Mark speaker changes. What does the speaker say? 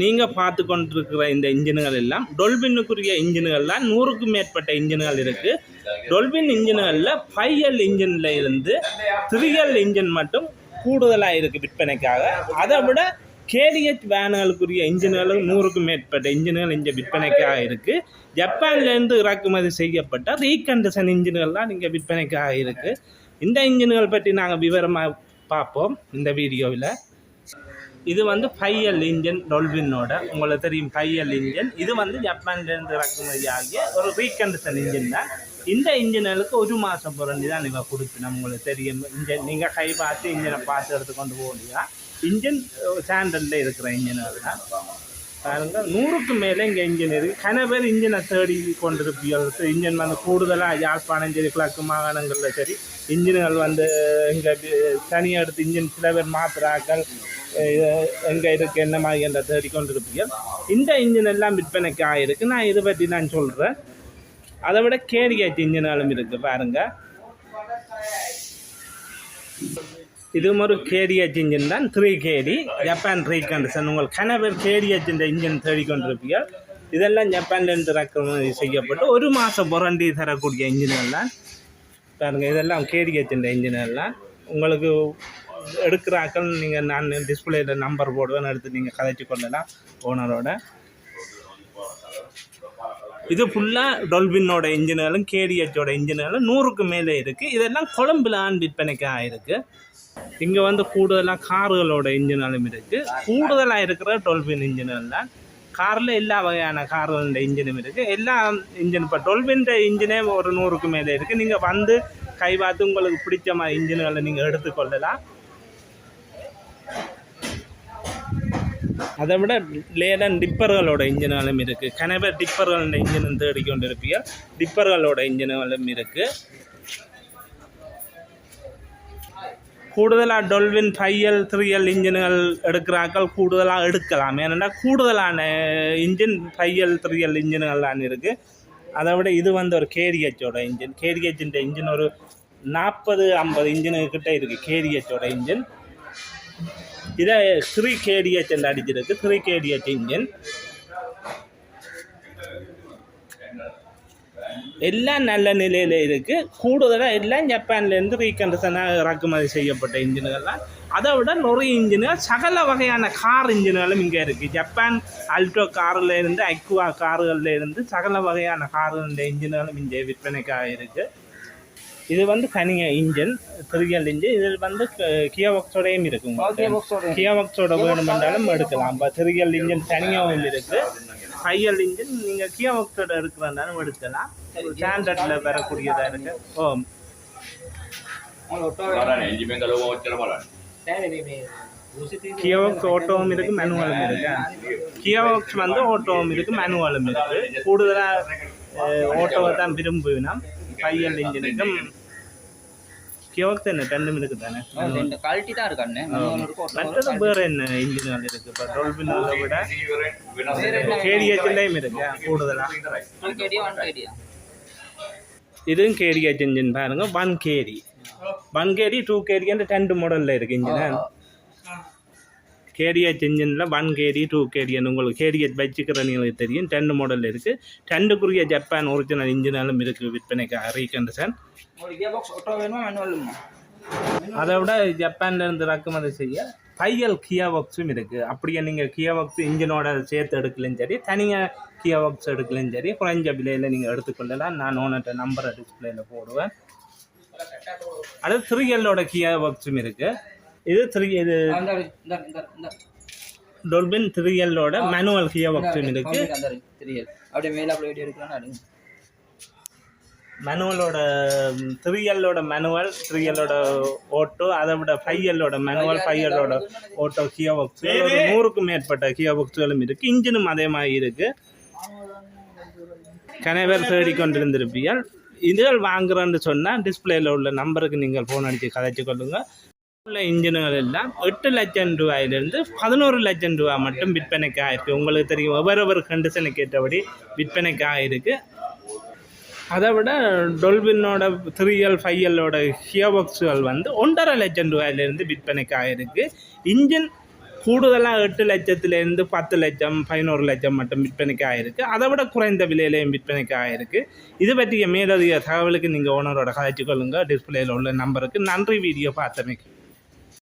Speaker 1: நீங்கள் பார்த்து கொண்டிருக்கிற இந்த இன்ஜின்கள் எல்லாம் டொல்பினுக்குரிய இன்ஜின்கள் தான் நூறுக்கும் மேற்பட்ட இன்ஜின்கள் இருக்குது டொல்பின் இன்ஜின்களில் ஃபைவ் எல் இன்ஜினில் இருந்து த்ரீ எல் இன்ஜின் மட்டும் கூடுதலாக இருக்குது விற்பனைக்காக. அதை விட கேடிஎச் வேனுகளுக்குரிய இன்ஜின்களும் நூறுக்கும் மேற்பட்ட இன்ஜின்கள் இங்கே விற்பனைக்காக இருக்குது ஜப்பான்லேருந்து இறக்குமதி செய்யப்பட்ட ரீகண்டிஷன் இன்ஜின்கள் தான் இங்கே விற்பனைக்காக இருக்குது இந்த இன்ஜின்கள் பற்றி நாங்கள் விவரமாக பார்ப்போம் இந்த வீடியோவில். இது வந்து ஃபைஎல் இன்ஜின் டொல்பினோட உங்களுக்கு தெரியும் ஃபைஎல் இன்ஜின் இது வந்து ஜப்பான்லேருந்து இறக்குமதி ஆகிய ஒரு ரீகண்டிஷன் இன்ஜின் தான். இந்த இன்ஜின்களுக்கு ஒரு மாதம் புரண்டி தான் நீங்கள் கொடுக்கணும். உங்களுக்கு தெரியும் இன்ஜின் நீங்கள் கை பார்த்து இன்ஜினை பார்த்து எடுத்து கொண்டு போக முடியாது இன்ஜின் சாண்டலில் இருக்கிற இன்ஜின்கள் தான். பாருங்க நூறுக்கு மேலே இங்கே இன்ஜின் இருக்குது கன பேர் இன்ஜினை தேடி கொண்டிருப்பீர்கள் இன்ஜின் வந்து கூடுதலாக யாழ்ப்பாணம் சரி கிழக்கு மாகாணங்களில் சரி இன்ஜின்கள் வந்து இங்கே தனியாக எடுத்து இன்ஜின் சில பேர் மாத்திராக்கள் எங்கே இருக்குது என்ன மாதிரி என்ற தேடி இந்த இன்ஜின் எல்லாம் விற்பனைக்கு ஆகிருக்கு நான் இதை பற்றி நான் சொல்கிறேன் அதை விட கேடிஹெச் இன்ஜினாலும் இருக்குது பாருங்கள் இதுவும் ஒரு கேடிஹெச் இன்ஜின் தான். த்ரீ கேடி ஜப்பான் ரீகண்டிஷன் உங்கள் கணவர் கேடிஹெச் இந்த இன்ஜின் தேடிக்கொண்டிருப்பீர்கள் இதெல்லாம் ஜப்பான்லேருந்து இறக்குமதி செய்யப்பட்டு ஒரு மாதம் புரண்டி தரக்கூடிய இன்ஜின்கள் தான் பாருங்கள் இதெல்லாம் கேடிஹெச் இந்த இன்ஜின் எல்லாம். உங்களுக்கு எடுக்கிறாக்கள் நீங்கள் நான் டிஸ்பிளேயில் நம்பர் போடுவேன் எடுத்து நீங்கள் கதைச்சி கொள்ளலாம். ஓனரோட இது ஃபுல்லாக டொல்பினோட இன்ஜின்களும் கேடிஹெச்சோட இன்ஜின்களும் நூறுக்கு மேலே இருக்குது இதெல்லாம் கொழம்புல ஆண் விற்பனைக்கு ஆகிருக்கு இங்கே வந்து கூடுதலாக கார்களோட இன்ஜின்களும் இருக்குது கூடுதலாக இருக்கிற டொல்பின் இன்ஜின்கள் தான் காரில் எல்லா வகையான கார்களோட இன்ஜினும் இருக்குது எல்லா இன்ஜின் இப்போ டொல்பின் இன்ஜினே ஒரு நூறுக்கு மேலே இருக்குது நீங்கள் வந்து கை பார்த்து உங்களுக்கு பிடிச்ச மாதிரி இன்ஜின்களை நீங்கள் எடுத்துக்கொள்ளலாம் அதை விட லேடன் டிப்பர்களோட இன்ஜினாலும் இருக்குது கனவே டிப்பர்களோட இன்ஜினும் தேடிக்கொண்டு இருப்பீங்க டிப்பர்களோட இன்ஜினாலும் இருக்குது கூடுதலாக டொல்வின் ஃபைஎல் த்ரீஎல் இன்ஜின்கள் எடுக்கிறாக்கள் கூடுதலாக எடுக்கலாம். ஏன்னா கூடுதலான இன்ஜின் ஃபைஎல் த்ரீஎல் இன்ஜின்கள் தான் இருக்குது அதை விட இது வந்து ஒரு கேடிஹெச்சோட இன்ஜின். கேடிஹெச்சின் இன்ஜின் ஒரு நாற்பது ஐம்பது இன்ஜினுக்கிட்ட இருக்குது கேடிஹெச்சோட இன்ஜின். இதை த்ரீ கேடிஹெச் என்று அடிச்சிருக்கு. Three KDH engine. எல்லாம் நல்ல நிலையில் இருக்குது கூடுதலாக எல்லாம் ஜப்பான்லேருந்து ரீகண்டிஷனாக இறக்குமதி செய்யப்பட்ட இன்ஜின்கள்லாம். அதை விட நிறைய இன்ஜின்கள் சகல வகையான கார் இன்ஜின்களும் இங்கே இருக்குது ஜப்பான் அல்டோ காரில் இருந்து அக்வா கார்கள்ல இருந்து சகல வகையான கார்கள் இன்ஜின்களும் இங்கே விற்பனைக்காக இருக்குது இது வந்து தனி இன்ஜின் ட்ரிவியல் இன்ஜின். இதில் வந்து கியாபாக்ஸோடையும் இருக்கும். கியாபாக்ஸோட வேணுமென்றாலும் எடுக்கலாம். இப்போ ட்ரிவியல் இன்ஜின் தனியாகவும் இருக்குது ஹையல் இன்ஜின் நீங்கள் கியாபாக்ஸோட இருக்கிறதாலும் எடுக்கலாம். ஸ்டாண்டர்டில் வரக்கூடியதாக இருக்குது ஓ. கியோக்ஸ் ஓட்டோவும் இருக்கு மேனுவலும் இருக்கு. கியோக்ஸ் வந்து ஓட்டோவும் இருக்கு மேனுவலும் இருக்கு. கூடுதலாக ஓட்டோவை தான் விரும்புவினோம் தையல் இன்ஜினுக்கும் கியோக் தானே ரெண்டும் இருக்கு தானே
Speaker 2: ரெண்டு. குவாலிட்டி தான் இருக்கு அண்ணே.
Speaker 1: மற்றது வேற என்ன இன்ஜின் இருக்கு? இப்போ டொல்பின் விட கேடிஹெச்லேயும் இருக்கு கூடுதலாக இதுவும் கேடிஹெச் இன்ஜின் பாருங்க one KD one KD two கேடின்ற ரெண்டு மாடலில் இருக்கு இன்ஜின் கேடிஹெச் இன்ஜினில் ஒன் கேடி டூ கேடின்னு உங்களுக்கு கேடிஹெச் வச்சுக்கிறவங்களுக்கு தெரியும். ரெண்டு மாடலில் இருக்குது ரெண்டுக்குரிய ஜப்பான் ஒரிஜினல் இன்ஜினாலும் இருக்குது விற்பனைக்கு. ரீகண்டிஷன் அதை விட ஜப்பான்லேருந்து இறக்குமதி செய்ய ஃபையல் கியா பாக்ஸும் இருக்குது அப்படியே நீங்கள் கியா பாக்ஸ் இன்ஜினோட சேர்த்து எடுக்கலையும் சரி தனியாக கியா பாக்ஸ் எடுக்கலையும் சரி குறைஞ்ச விலையில் நீங்கள் எடுத்துக்கொள்ளலாம். நான் ஓனர்கிட்ட நம்பரை டிஸ்பிளேயில் போடுவேன். அடுத்து த்ரீ எல்லோட கியா பாக்ஸும் இருக்குது இது த்ரீ இது டொல்பின் த்ரீ எல்லோட மேனுவல் இருக்குது
Speaker 2: அந்த தெரியல. அப்படியே மேல அப்படியே வீடியோ எடுக்கலாம்
Speaker 1: மேனுவலோட த்ரீ எல்லோட மேனுவல் த்ரீ எல்லோட ஓட்டோ அதை விட ஃபைவ் எல்லோட மேனுவல் ஃபைவ் எல்லோட ஓட்டோ கியா பாக்ஸ் ஒரு நூறுக்கும் மேற்பட்ட கியா பாக்ஸுகளும் இருக்குது இன்ஜினும் அதே மாதிரி இருக்குது கனைவர் தேடி கொண்டிருந்திருப்பீர்கள் இதுகள் வாங்குறேன்னு சொன்னால் டிஸ்பிளேயில் உள்ள நம்பருக்கு நீங்கள் ஃபோன் அடித்து கதைச்சு கொள்ளுங்க. உள்ள இன்ஜின்கள் எல்லாம் எட்டு லட்சம் ரூபாயிலிருந்து பதினோரு லட்சம் ரூபாய் மட்டும் விற்பனைக்கு இருக்குது உங்களுக்கு தெரியும் ஒவ்வொரு கண்டிஷனுக்கு ஏற்றபடி விற்பனைக்கு ஆயிருக்கு அதை விட டொல்பினோட த்ரீ எல் ஃபைவ் எல்லோட ஹியோபாக்ஸுகள் வந்து ஒன்றரை லட்சம் ரூபாயிலிருந்து விற்பனைக்கு ஆகிருக்கு இன்ஜின் கூடுதலாக எட்டு லட்சத்துலேருந்து பத்து லட்சம் பதினோரு லட்சம் மட்டும் விற்பனைக்கு ஆகிருக்கு அதை விட குறைந்த விலையிலையும் விற்பனைக்கு ஆகிருக்கு இது பற்றிய மேலதிக தகவலுக்கு நீங்கள் ஓனரோட கதைச்சு கொள்ளுங்க. டிஸ்பிளேயில் உள்ள நம்பருக்கு நன்றி. வீடியோ பார்த்தமைக்கு.